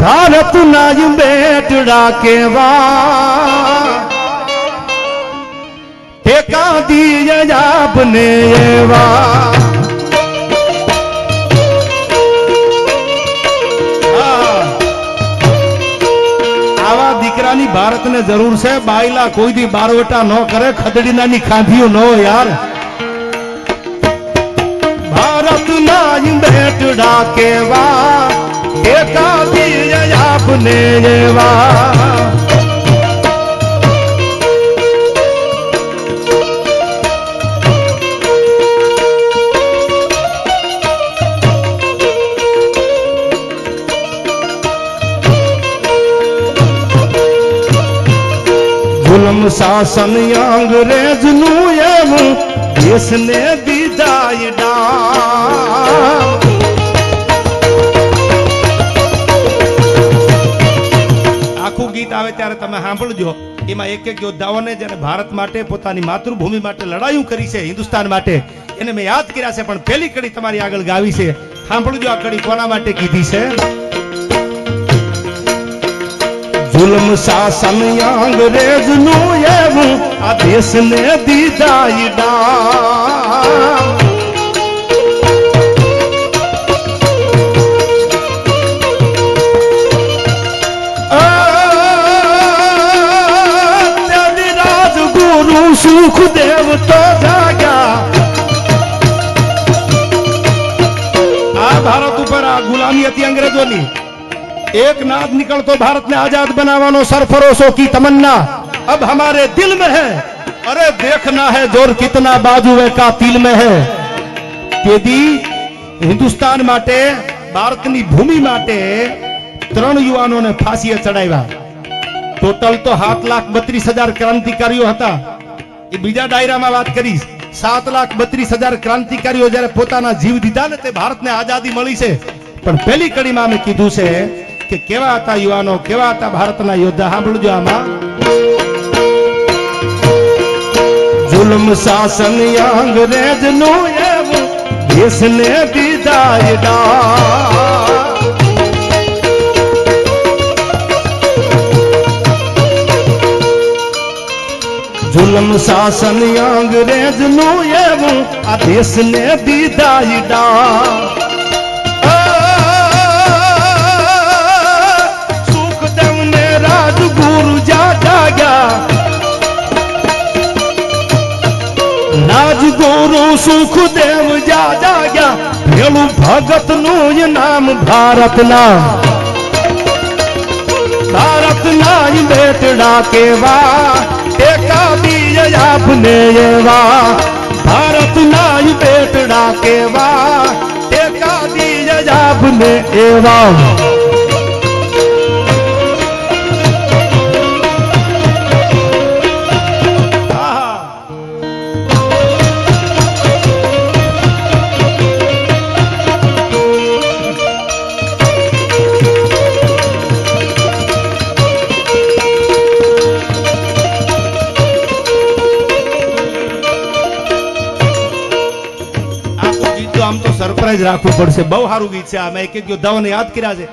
ભારત ના બેટડા કેવા ટેકા દીએ આપને એવા. આવા દીકરાની ભારતને જરૂર છે. બાયલા કોઈ દી બારવટા ન કરે. ખદડીનાની ખાંધીઓ ન યાર. ભારત ના બેટડા કેવા ટેકા દીએ ગુલમ શાસન અંગ્રેજનું એવું દેશને દીધાય આખું ગીત આવે ત્યારે તમે સાંભળજો. એમાં એક એક યોદ્ધાઓને જેને ભારત માટે, પોતાની માતૃભૂમિ માટે લડાયું કરી છે, હિન્દુસ્તાન માટે, એને મેં યાદ કર્યા છે, પણ પેલી કડી તમારી આગળ ગાવી છે. સાંભળજો આ કડી કોના માટે કીધી છે? જુલમ શાસન અંગ્રેજનું એવું આ દેશને દીધાય ડામ દેવ જાગ્યા. આ ભારત ઉપર આ ગુલામી હતી અંગ્રેજોની. એક નાદ નીકળતો ભારત આઝાદ બનાવવાનો સરફરોશો કી તમન્ના. અબ હમારે દિલ મે હે. અરે દેખના હે જોર કિતના બાજુ હે કાતિલ મે હે. તેથી હિન્દુસ્તાન માટે, ભારતની ભૂમિ માટે ત્રણ યુવાનોને ફાંસીએ ચડાવ્યા. ટોટલ તો સાત લાખ બત્રીસ હજાર ક્રાંતિકારીઓ હતા. એ બીજા ડાયરામાં વાત કરીશ સાત લાખ બત્રીસ હજાર ક્રાંતિકારીઓ જયારે પોતાના જીવ દીધા ને તે ભારતને આઝાદી મળી છે. પણ પહેલી કડીમાં અમે કીધું છે કે કેવા હતા યુવાનો, કેવા હતા ભારતના યોદ્ધા? સાંભળજો આમાં. જુલમ શાસન અંગ્રેજનું એવું, દેશને દીધાય જુલમ શાસન અંગ્રેજનું એવું આ દેશને દીધાય ડા સુખદેવ ને રાજગુરુ જા જાગ્યા રાજગુરુ સુખદેવ જા જાગ્યા પેલું ભગતનું નામ ભારત નામ ભારત ના બેટડા કેવા ટેકા દીએ આપને એવા. ભારત ના બેટડા કેવા. ટેકા દીએ આપને એવા. આમ તો સરપ્રાઈઝ રાખવું પડશે. બહુ સારું ગીત છે આ મેં એક એક યોદ્ધાઓને યાદ કર્યા છે.